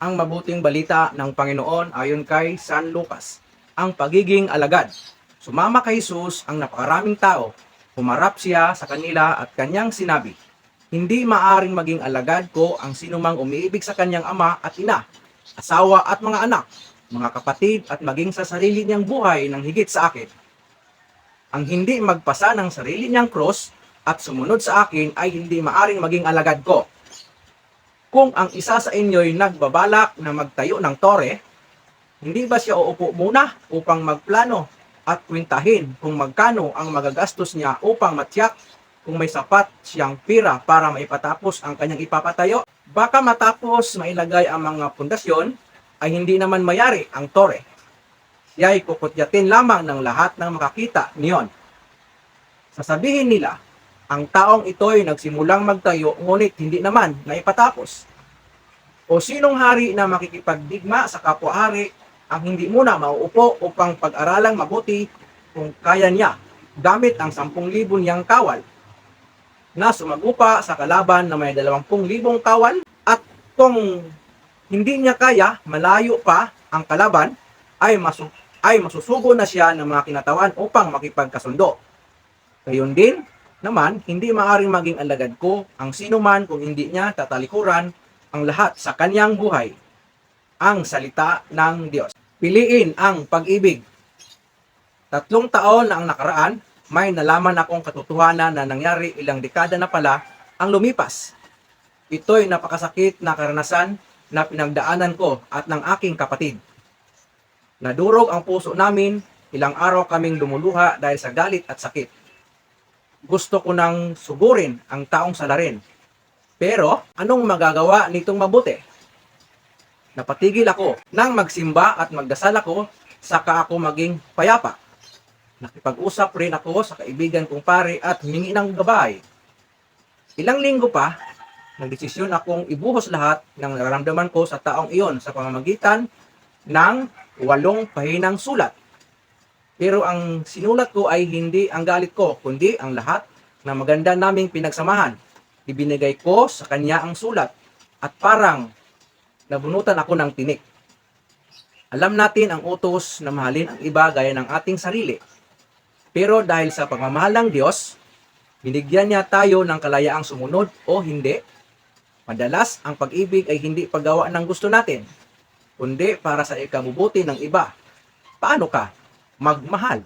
ang mabuting balita ng Panginoon ayon kay San Lucas, ang pagiging alagad. Sumama kay Jesus ang napakaraming tao. Humarap siya sa kanila at kanyang sinabi, Hindi maaring maging alagad ko ang sinumang umiibig sa kanyang ama at ina, asawa at mga anak, mga kapatid at maging sa sarili niyang buhay ng higit sa akin. Ang hindi magpasa ng sarili niyang cross at sumunod sa akin ay hindi maaring maging alagad ko. Kung ang isa sa inyo'y nagbabalak na magtayo ng tore, hindi ba siya uupo muna upang magplano at kwintahin kung magkano ang magagastos niya upang matyak kung may sapat siyang pira para maipatapos ang kanyang ipapatayo? Baka matapos mailagay ang mga pundasyon ay hindi naman mayari ang tore. Siya ay kukutyatin lamang ng lahat ng makakita niyon. Sasabihin nila, ang taong ito'y nagsimulang magtayo ngunit hindi naman naipatapos. O sinong hari na makikipagdigma sa kapwa-hari ang hindi muna mauupo upang pag-aralang mabuti kung kaya niya gamit ang 10,000 niyang kawal na sumagupa sa kalaban na may 20,000 kawal at kung hindi niya kaya, malayo pa ang kalaban, ay, masu ay masusugo na siya ng mga kinatawan upang makipagkasundo. Gayon din, naman, hindi maaring maging alagad ko ang sino man kung hindi niya tatalikuran ang lahat sa kanyang buhay. Ang salita ng Diyos. Piliin ang pag-ibig. Tatlong taon na ang nakaraan, may nalaman akong katotohanan na nangyari ilang dekada na pala ang lumipas. Ito'y napakasakit na karanasan na pinagdaanan ko at ng aking kapatid. Nadurog ang puso namin, ilang araw kaming lumuluha dahil sa galit at sakit. Gusto ko nang sugurin ang taong salarin. Pero anong magagawa nitong mabuti? Napatigil ako nang magsimba at magdasal ako saka ako maging payapa. Nakipag-usap rin ako sa kaibigan kong pare at humingi ng gabay. Ilang linggo pa, nagdesisyon akong ibuhos lahat ng nararamdaman ko sa taong iyon sa pamamagitan ng walong pahinang sulat. Pero ang sinulat ko ay hindi ang galit ko, kundi ang lahat na maganda naming pinagsamahan. Ibinigay ko sa kanya ang sulat at parang nabunutan ako ng tinik. Alam natin ang utos na mahalin ang iba gaya ng ating sarili. Pero dahil sa pagmamahal ng Diyos, binigyan niya tayo ng kalayaang sumunod o hindi. Madalas, ang pag-ibig ay hindi paggawa ng gusto natin, kundi para sa ikabubuti ng iba. Paano ka magmahal?